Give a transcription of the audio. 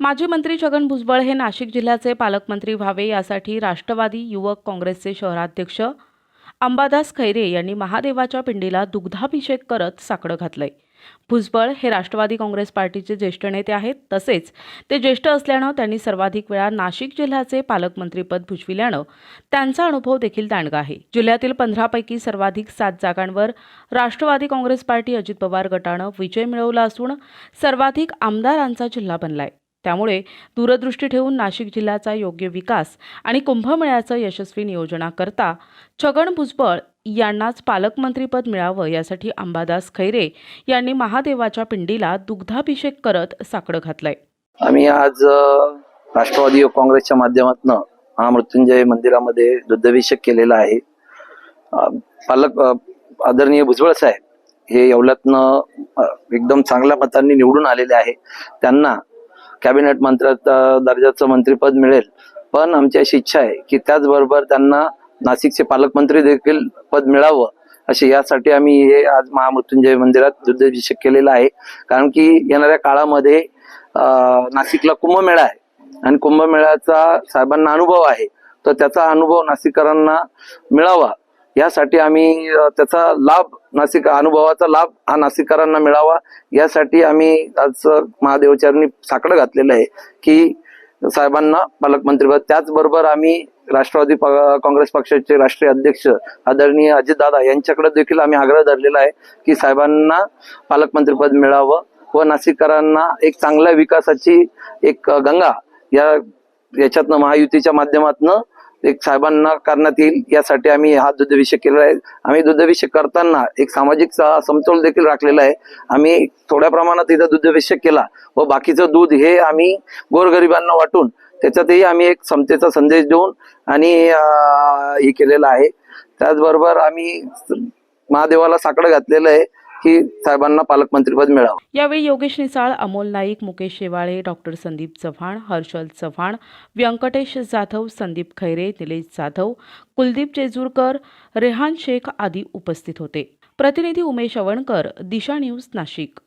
माजी मंत्री छगन भुजबळ हे नाशिक जिल्ह्याचे पालकमंत्री व्हावे यासाठी राष्ट्रवादी युवक काँग्रेसचे शहराध्यक्ष अंबादास खैरे यांनी महादेवाच्या पिंडीला दुग्धाभिषेक करत साकडं घातलंय. भुजबळ हे राष्ट्रवादी काँग्रेस पार्टीचे ज्येष्ठ नेते आहेत तसेच ते ज्येष्ठ असल्यानं त्यांनी सर्वाधिक वेळा नाशिक जिल्ह्याचे पालकमंत्रीपद भुजविल्यानं त्यांचा अनुभव देखील दांडगा आहे. जिल्ह्यातील पंधरापैकी सर्वाधिक सात जागांवर राष्ट्रवादी काँग्रेस पार्टी अजित पवार गटानं विजय मिळवला असून सर्वाधिक आमदारांचा जिल्हा बनलाय. त्यामुळे दूरदृष्टी ठेवून नाशिक जिल्ह्याचा योग्य विकास आणि कुंभमेळ्याचं यशस्वी नियोजनाकरता छगन भुजबळ यांनाच पालकमंत्रीपद मिळावं यासाठी अंबादास खैरे यांनी महादेवाच्या पिंडीला दुग्धाभिषेक करत साकडं घातलंय. आम्ही आज राष्ट्रवादी काँग्रेसच्या माध्यमातून महामृत्युंजय मंदिरामध्ये दुग्धाभिषेक केलेला आहे. पालक आदरणीय भुजबळ साहेब हे येवल्यातनं एकदम चांगल्या मतांनी निवडून आलेले आहे. त्यांना कॅबिनेट मंत्र्यात दर्जाचं मंत्रीपद मिळेल. पण आमची अशी इच्छा आहे की त्याचबरोबर त्यांना नाशिकचे पालकमंत्री देखील पद मिळावं असे यासाठी आम्ही हे आज महामृत्युंजय मंदिरात दुग्धाभिषेक केलेला आहे. कारण की येणाऱ्या काळामध्ये नाशिकला कुंभमेळा आहे. आणि कुंभमेळ्याचा साहेबांना अनुभव आहे. तर त्याचा अनुभव नाशिककरांना मिळावा. यासाठी आम्ही त्याचा लाभ नाशिक अनुभवाचा लाभ हा नाशिककरांना मिळावा. यासाठी आम्ही आज महादेवचरणी साकडं घातलेलं आहे की साहेबांना पालकमंत्रीपद. त्याचबरोबर आम्ही राष्ट्रवादी प- काँग्रेस पक्षाचे राष्ट्रीय अध्यक्ष आदरणीय अजितदादा यांच्याकडे देखील आम्ही आग्रह धरलेला आहे की साहेबांना पालकमंत्रीपद मिळावं व नाशिककरांना एक चांगल्या विकासाची एक गंगा या याच्यातनं महायुतीच्या माध्यमातनं एक साहेबांना करण्यात येईल यासाठी आम्ही हा दुग्धाभिषेक केलेला आहे. आम्ही दुग्धाभिषेक करताना एक सामाजिक समतोल देखील राखलेला आहे. आम्ही थोड्या प्रमाणात इथं दुग्धाभिषेक केला व बाकीचं दूध हे आम्ही गोरगरिबांना वाटून त्याच्यातही आम्ही एक समतेचा संदेश देऊन आणि हे केलेलं आहे. त्याचबरोबर आम्ही महादेवाला साकडं घातलेलं आहे. की साहेबांना पालकमंत्रीपद मिळावं. यावेळी योगेश निसाळ अमोल नाईक मुकेश शेवाळे डॉक्टर संदीप चव्हाण हर्षल चव्हाण व्यंकटेश जाधव संदीप खैरे निलेश जाधव कुलदीप जेजूरकर रेहान शेख आदी उपस्थित होते. प्रतिनिधी उमेश अवणकर दिशा न्यूज नाशिक.